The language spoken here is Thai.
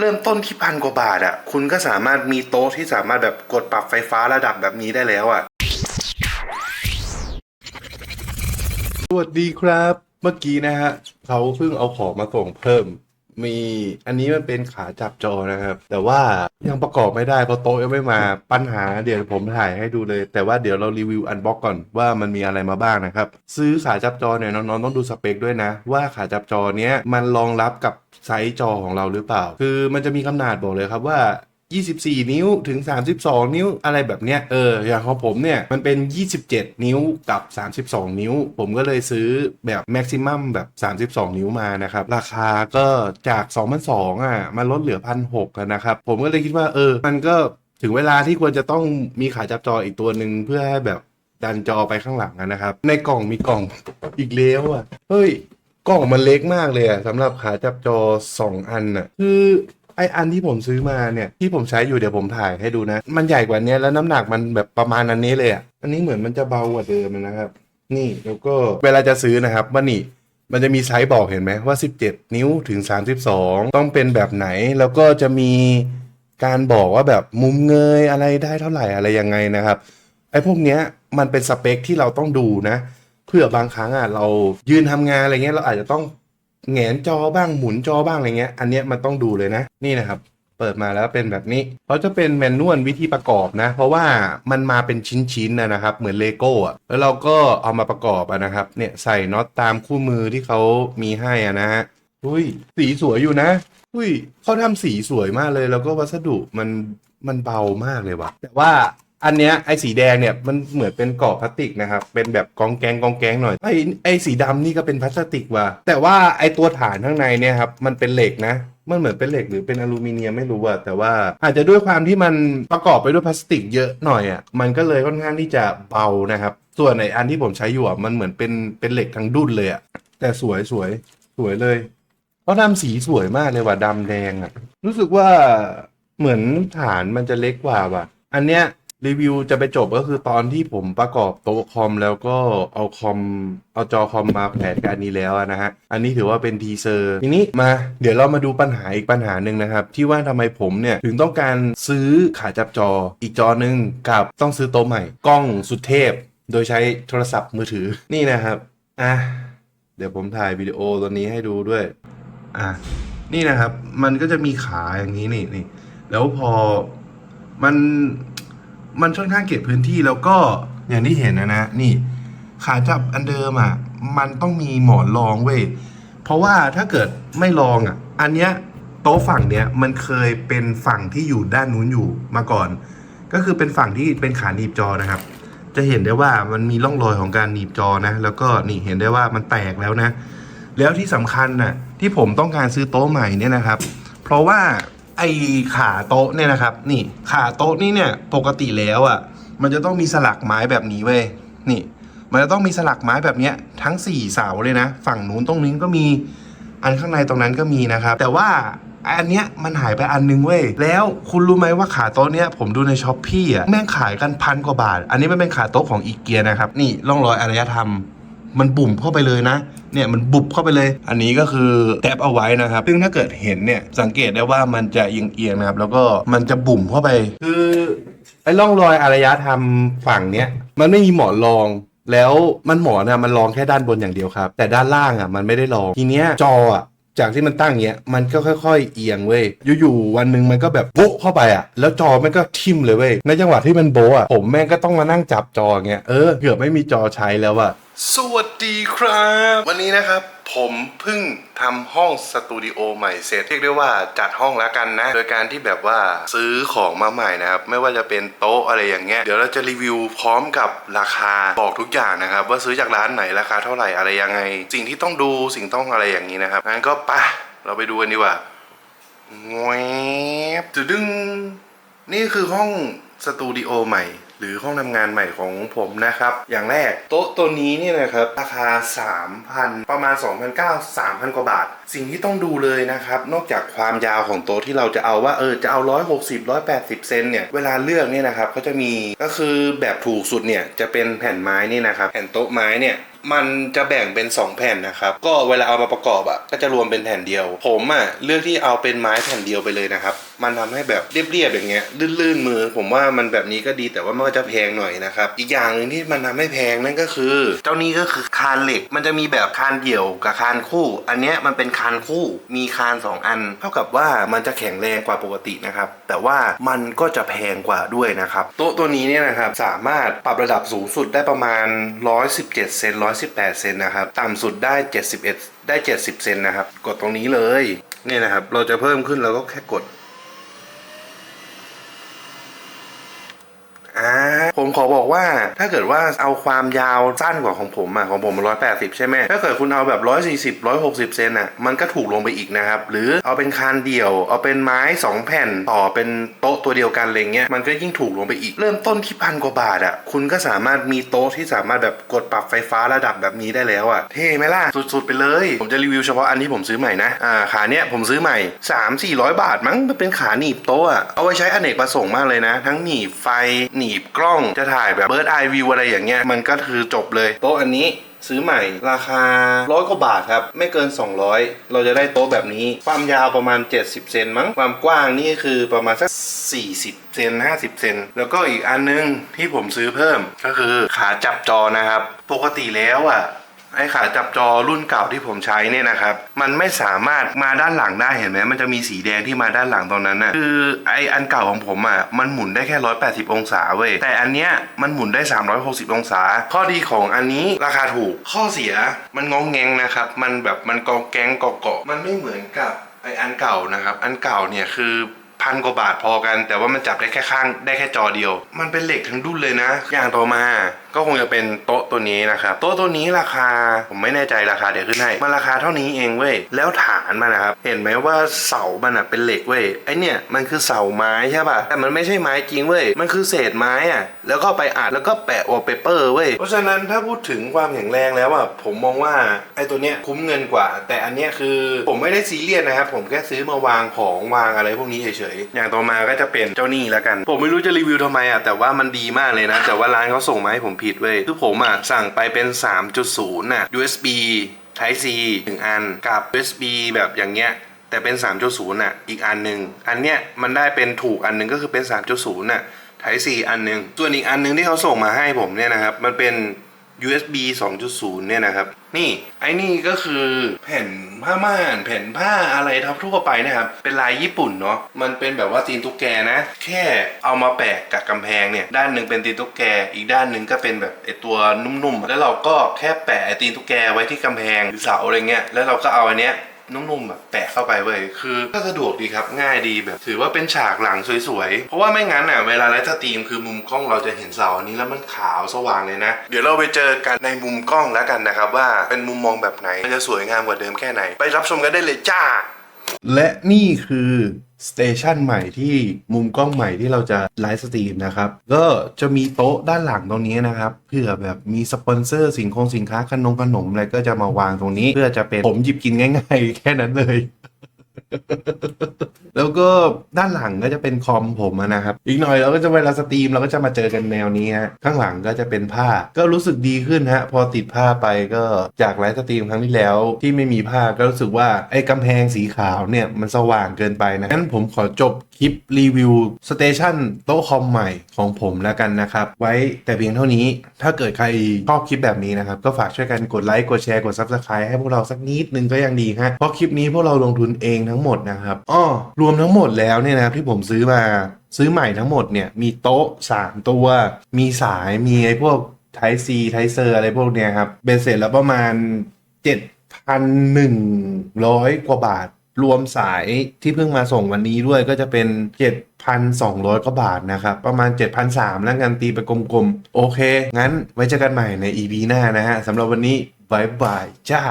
เริ่มต้นที่พันกว่าบาทอะคุณก็สามารถมีโต๊ะที่สามารถแบบกดปรับไฟฟ้าระดับแบบนี้ได้แล้วอะ สวัสดีครับ เมื่อกี้นะฮะเขาเพิ่งเอาของมาส่งเพิ่ม มีอันนี้มันเป็นขาจับจอนะครับ แต่ว่ายังประกอบไม่ได้เพราะโต๊ะยังไม่มาปัญหาเดี๋ยวผมถ่ายให้ดูเลย แต่ว่าเดี๋ยวเรารีวิวอันบ็อกก่อนว่ามันมีอะไรมาบ้างนะครับ ซื้อขาจับจอเนี่ยน้องๆต้องดูสเปคด้วยนะ ว่าขาจับจอเนี้ยมันรองรับกับ ไซส์จอของเราหรือเปล่า คือมันจะมีคำนาดบอกเลยครับว่า 24 นิ้วถึง 32 นิ้วอะไรแบบเนี้ย เออ อย่างของผมเนี่ย มันเป็น 27 นิ้วกับ 32 นิ้ว ผมก็เลยซื้อแบบแม็กซิมัมแบบ 32 นิ้วมานะครับ ราคาก็จาก 2,200อะ มันลดเหลือ 1,600นะครับ ผมก็เลยคิดว่า เออ มันก็ถึงเวลาที่ควรจะต้องมีขาจับจออีกตัวหนึ่งเพื่อให้แบบดันจอไปข้างหลังนะครับ ในกล่องมีกล่องอีกแล้วอะ เฮ้ย กล่องมันเล็กมากเลยอะสำหรับขาจับจอ 2 อันน่ะ คือไออันที่ผมซื้อมาเนี่ยที่ผมใช้อยู่เดี๋ยวผมถ่ายให้ดูนะ มันใหญ่กว่านี้แล้วน้ำหนักมันแบบประมาณอันนี้เลยอะอันนี้เหมือนมันจะเบากว่าเดิมนะครับ นี่แล้วก็เวลาจะซื้อนะครับว่านี่มันจะมีไซส์บอกเห็นไหมว่า 17 นิ้วถึง 32 ต้องเป็นแบบไหน แล้วก็จะมีการบอกว่าแบบมุมเงยอะไรได้เท่าไหร่อะไรยังไงนะครับไอ้พวกเนี้ยมันเป็นสเปคที่เราต้องดูนะ เพื่อบางครั้งอะเรายืนทำงานอะไรเงี้ยเราอาจจะต้องแงนจอบ้างหมุนจอบ้างอะไรเงี้ย อันเนี้ยมันต้องดูเลยนะ นี่นะครับ เปิดมาแล้วเป็นแบบนี้เขาจะเป็นแมนนวลวิธีประกอบนะ เพราะว่ามันมาเป็นชิ้นๆนะครับ เหมือนเลโก้อะแล้วเราก็เอามาประกอบอะนะครับเนี่ยใส่น็อตตามคู่มือที่เขามีให้อะนะฮะอุ้ยสีสวยอยู่นะอุ้ยเขาทำสีสวยมากเลย แล้วก็วัสดุมันมันเบามากเลยว่ะ แต่ว่า อันเนี้ยไอ้สีแดงเนี่ยมันเหมือนเป็นกรอบพลาสติกนะครับ เป็นแบบกองแกงกองแกงหน่อยไอ้ไอ้สีดำนี่ก็เป็นพลาสติกว่ะแต่ว่าไอ้ตัวฐานข้างในเนี่ยครับมันเป็นเหล็กนะมันเหมือนเป็นเหล็กหรือเป็นอลูมิเนียมไม่รู้อะแต่ว่าอาจจะด้วยความที่มันประกอบไปด้วยพลาสติกเยอะหน่อยอะมันก็เลยค่อนข้างที่จะเบานะครับ ส่วนในอันที่ผมใช้อยู่อะมันเหมือนเป็นเป็นเหล็กทั้งดุนเลยอะแต่สวยสวยสวยเลยเขาะทำสีสวยมากเลยว่ะดำแดงอะรู้สึกว่าเหมือนฐานมันจะเล็กกว่าว่ะ อันเนี้ย รีวิวจะไปจบก็คือตอนที่ผมประกอบโต๊ะคอมแล้วก็เอาคอมเอาจอคอมมาแผนการนี้แล้วนะฮะ อันนี้ถือว่าเป็นทีเซอร์ทีนี้มาเดี๋ยวเรามาดูปัญหาอีกปัญหาหนึ่งนะครับ ที่ว่าทำไมผมเนี่ยถึงต้องการซื้อขาจับจออีกจอหนึ่งกับต้องซื้อโต๊ะใหม่ กล้องสุดเทพ โดยใช้โทรศัพท์มือถือนี่นะครับอะเดี๋ยวผมถ่ายวิดีโอตัวนี้ให้ดูด้วยอะนี่นะครับ มันก็จะมีขาอย่างนี้นี่นี่แล้วพอมัน มันค่อนข้างเก็บพื้นที่แล้วก็อย่างที่เห็นนะนะ นี่ ขาจับอันเดิมอะ มันต้องมีหมอนรองเว้ย เพราะว่าถ้าเกิดไม่รองอะ อันเนี้ยโต๊ะฝั่งเนี้ยมันเคยเป็นฝั่งที่อยู่ด้านนู้นอยู่มาก่อน ก็คือเป็นฝั่งที่เป็นขาหนีบจอนะครับ จะเห็นได้ว่ามันมีร่องรอยของการหนีบจอนะ แล้วก็นี่เห็นได้ว่ามันแตกแล้วนะ แล้วที่สำคัญน่ะที่ผมต้องการซื้อโต๊ะใหม่เนี่ยนะครับ เพราะว่า ไอ้ขาโต๊ะเนี่ยนะครับ นี่ขาโต๊ะนี่เนี่ยปกติแล้วอะ มันจะต้องมีสลักไม้แบบนี้เว้ยนี่ มันจะต้องมีสลักไม้แบบเนี้ยทั้งสี่เสาเลยนะ ฝั่งนู้นตรงนี้ก็มีอันข้างในตรงนั้นก็มีนะครับ แต่ว่าอันเนี้ยมันหายไปอันนึงเว้ย แล้วคุณรู้ไหมว่าขาโต๊ะเนี้ยผมดูในช้อปปี้อะแม่งขายกันพันกว่าบาท อันนี้มันเป็นขาโต๊ะของอีเกียนะครับ นี่ร่องรอยอารยธรรม มันบุ่มเข้าไปเลยนะ เนี่ยมันบุบเข้าไปเลย อันนี้ก็คือแทบเอาไว้นะครับ ซึ่งถ้าเกิดเห็นเนี่ยสังเกตได้ว่ามันจะเอียงๆนะครับ แล้วก็มันจะบุ่มเข้าไป คือไอ้ร่องรอยอารยธรรมฝั่งเนี้ยมันไม่มีหมอนรองแล้วมันหมอนอะมันรองแค่ด้านบนอย่างเดียวครับ แต่ด้านล่างอะมันไม่ได้รองทีเนี้ยจออะจากที่มันตั้งเงี้ยมันก็ค่อย ๆ เอียงเว้ยอยู่ๆวันหนึ่งมันก็แบบโบ๊ะเข้าไปอะแล้วจอมันก็ทิ่มเลยเว้ยในจังหวะที่มันโบ๊ะอะผมแม่งก็ต้องมานั่งจับจอเงี้ยเออเกือบไม่มีจอใช้แล้วอะ สวัสดีครับ วันนี้นะครับผมเพิ่งทำห้องสตูดิโอใหม่เสร็จเรียกได้ว่าจัดห้องแล้วกันนะ โดยการที่แบบว่าซื้อของมาใหม่นะครับ ไม่ว่าจะเป็นโต๊ะอะไรอย่างเงี้ยเดี๋ยวเราจะรีวิวพร้อมกับราคาบอกทุกอย่างนะครับ ว่าซื้อจากร้านไหนราคาเท่าไหร่อะไรยังไง สิ่งที่ต้องดูสิ่งต้องอะไรอย่างนี้นะครับงั้นก็ไปะเราไปดูกันดีกว่าแวบดึงนี่คือห้องสตูดิโอใหม่ หรือห้องทำงานใหม่ของผมนะครับ อย่างแรกโต๊ะตัวนี้เนี่ยนะครับราคา 3,000 ประมาณ 2,900 3,000 กว่าบาท สิ่งที่ต้องดูเลยนะครับ นอกจากความยาวของโต๊ะที่เราจะเอาว่าเออจะเอา 160 180 เซนเนี่ย เวลาเลือกเนี่ยนะครับเขาจะมีก็คือแบบถูกสุดเนี่ยจะเป็นแผ่นไม้นี่นะครับแผ่นโต๊ะไม้เนี่ยมันจะแบ่งเป็น 2 แผ่นนะครับ ก็เวลาเอามาประกอบอะก็จะรวมเป็นแผ่นเดียว ผมอะเลือกที่เอาเป็นไม้แผ่นเดียวไปเลยนะครับ มันทำให้แบบเรียบๆอย่างเงี้ยลื่นๆมือ ผมว่ามันแบบนี้ก็ดีแต่ว่ามันก็จะแพงหน่อยนะครับ อีกอย่างหนึ่งที่มันทำให้แพงนั่นก็คือ เจ้านี้ก็คือคานเหล็ก มันจะมีแบบคานเดี่ยวกับคานคู่ อันเนี้ยมันเป็นคานคู่ มีคานสองอัน เท่ากับว่ามันจะแข็งแรงกว่าปกตินะครับ แต่ว่ามันก็จะแพงกว่าด้วยนะครับ โต๊ะตัวนี้เนี่ยนะครับสามารถปรับระดับสูงสุดได้ประมาณ 117 เซน118 เซนนะครับ ต่ำสุดได้ 71 ได้ 70 เซนนะครับ กดตรงนี้เลย เนี่ยนะครับ เราจะเพิ่มขึ้นเราก็แค่กด อ่า ผมขอบอกว่าถ้าเกิดว่าเอาความยาวสั้นกว่าของผมอะของผมมันร้อยแปดสิบใช่ไหมถ้าเกิดคุณเอาแบบร้อยสี่สิบร้อยหกสิบเซนอะมันก็ถูกลงไปอีกนะครับ หรือเอาเป็นคานเดี่ยว เอาเป็นไม้สองแผ่นต่อเป็นโต๊ะตัวเดียวกันอะไรเงี้ยมันก็ยิ่งถูกลงไปอีก เริ่มต้นที่พันกว่าบาทอะคุณก็สามารถมีโต๊ะที่สามารถแบบกดปรับไฟฟ้าระดับแบบนี้ได้แล้วอะเท่ไหมล่ะสุดๆไปเลย ผมจะรีวิวเฉพาะอันที่ผมซื้อใหม่นะอ่าขาเนี้ยผมซื้อใหม่สามสี่ร้อยบาทมั้งมันเป็นขาหนีบโต๊ะอะเอาไว้ใช้อเนกประสงค์มากเลยนะ ทั้งหนีบไฟหนีบกล้องจะถ่ายแบบเบิร์ดไอวิวอะไรอย่างเงี้ยมันก็คือจบเลยโต๊ะอันนี้ซื้อใหม่ราคาร้อยกว่าบาทครับ ไม่เกิน 200 เราจะได้โต๊ะแบบนี้ ความยาวประมาณ 70 เซนมั้ง ความกว้างนี่คือประมาณสัก 40 เซน50 เซนแล้วก็อีกอันนึงที่ผมซื้อเพิ่มก็คือขาจับจอนะครับ ปกติแล้วอะ ไอ้ขาจับจอรุ่นเก่าที่ผมใช้เนี่ยนะครับ มันไม่สามารถมาด้านหลังได้เห็นไหมมันจะมีสีแดงที่มาด้านหลังตรงนั้นนะคือไอ้อันเก่าของผมอะมันหมุนได้แค่180องศาเว้ยแต่อันเนี้ยมันหมุนได้360องศา ข้อดีของอันนี้ราคาถูกข้อเสียมันงองแงงนะครับ มันแบบมันกองแกงเกาะเกาะมันไม่เหมือนกับไอ้อันเก่านะครับ อันเก่าเนี่ยคือ พันกว่าบาทพอกัน แต่ว่ามันจับได้แค่ข้างได้แค่จอเดียว มันเป็นเหล็กทั้งดุนเลยนะ อย่างต่อมาก็คงจะเป็นโต๊ะตัวนี้นะครับโต๊ะตัวนี้ราคาผมไม่แน่ใจราคาเดี๋ยวขึ้นให้มันราคาเท่านี้เองเว้ยแล้วฐานมันนะครับเห็นไหมว่าเสามันอะเป็นเหล็กเว้ยไอเนี่ยมันคือเสาไม้ใช่ป่ะแต่มันไม่ใช่ไม้จริงเว้ยมันคือเศษไม้อะแล้วก็ไปอัดแล้วก็แปะวอลเปเปอร์เว้ยเพราะฉะนั้นถ้าพูดถึงความแข็งแรงแล้วอะผมมองว่าไอตัวเนี้ยคุ้มเงินกว่า แต่อันเนี้ยคือผมไม่ได้ซีเรียสนะครับผมแค่ซื้อมาวางของวางอะไรพวกนี้เฉยๆ อย่างต่อมาก็จะเป็นเจ้านี่แล้วกัน ผมไม่รู้จะรีวิวทำไมอะแต่ว่ามันดีมากเลยนะ แต่ว่าร้านเขาส่งมาให้ผมผิดเว้ยคือผมอะสั่งไปเป็น 3.0น่ะ USB Type C หนึ่งอันกับ USB แบบอย่างเงี้ยแต่เป็น 3.0น่ะอีกอันหนึ่งอันเนี้ยมันได้เป็นถูกอันหนึ่งก็คือเป็น 3.0น่ะ Type C อันหนึ่งส่วนอีกอันหนึ่งที่เขาส่งมาให้ผมเนี่ยนะครับมันเป็น USB 2.0 เนี่ยนะครับ นี่ไอ้นี่ก็คือแผ่นผ้าม่าน แผ่นผ้าอะไรทับทั่วไปนะครับ เป็นลายญี่ปุ่นเนาะมันเป็นแบบว่าตีนตุ๊กแกนะ แค่เอามาแปะกับกำแพงเนี่ย ด้านหนึ่งเป็นตีนตุ๊กแก อีกด้านหนึ่งก็เป็นแบบไอตัวนุ่มๆ แล้วเราก็แค่แปะไอตีนตุ๊กแกไว้ที่กำแพงหรือเสาอะไรเงี้ยแล้วเราก็เอาอันเนี้ย นุ่มๆแบบแปะเข้าไปเว้ยคือก็สะดวกดีครับง่ายดีแบบ ถือว่าเป็นฉากหลังสวยๆ เพราะว่าไม่งั้นอะเวลาไลฟ์สตรีมคือมุมกล้องเราจะเห็นเสาอันนี้แล้วมันขาวสว่างเลยนะ เดี๋ยวเราไปเจอกันในมุมกล้องแล้วกันนะครับว่าเป็นมุมมองแบบไหนมันจะสวยงามกว่าเดิมแค่ไหน ไปรับชมกันได้เลยจ้า และนี่คือสเตชันใหม่ที่มุมกล้องใหม่ที่เราจะไลฟ์สตรีมนะครับ ก็จะมีโต๊ะด้านหลังตรงนี้นะครับ เพื่อแบบมีสปอนเซอร์สินคงสินค้าขนมขนมอะไรก็จะมาวางตรงนี้ เพื่อจะเป็นผมหยิบกินง่าย ๆ แค่นั้นเลย แล้วก็ด้านหลังก็จะเป็นคอมผมนะครับ อีกหน่อยเราก็จะเวลาสตรีมเราก็จะมาเจอกันแนวนี้ฮะข้างหลังก็จะเป็นผ้าก็รู้สึกดีขึ้นฮะพอติดผ้าไปก็จากไลฟ์สตรีมครั้งที่แล้วที่ไม่มีผ้าก็รู้สึกว่าไอ้กำแพงสีขาวเนี่ยมันสว่างเกินไปนะงั้นผมขอจบคลิปรีวิวสเตชันโต๊ะคอมใหม่ของผมแล้วกันนะครับ ไว้แต่เพียงเท่านี้ถ้าเกิดใครชอบคลิปแบบนี้นะครับก็ฝากช่วยกันกดไลค์กดแชร์กด Subscribe ให้พวกเราสักนิดนึงก็ยังดีฮะเพราะคลิปนี้พวกเราลงทุนเองทั้งหมดนะครับอ้อรวมทั้งหมดแล้วเนี่ยนะครับที่ผมซื้อมาซื้อใหม่ทั้งหมดเนี่ยมีโต๊ะ 3 ตัว มีสายมีไอ้พวกไทซีไทเซอร์อะไรพวกเนี้ยครับเบนเสร็จแล้วประมาณ 7,100 กว่าบาท รวมสายที่เพิ่งมาส่งวันนี้ด้วยก็จะเป็น 7,200 กว่าบาทนะครับ ประมาณ 7,300แล้วกันตีไปกลมๆ โอเค งั้นไว้เจอกันใหม่ใน EP หน้านะฮะสำหรับวันนี้บายบายจ้า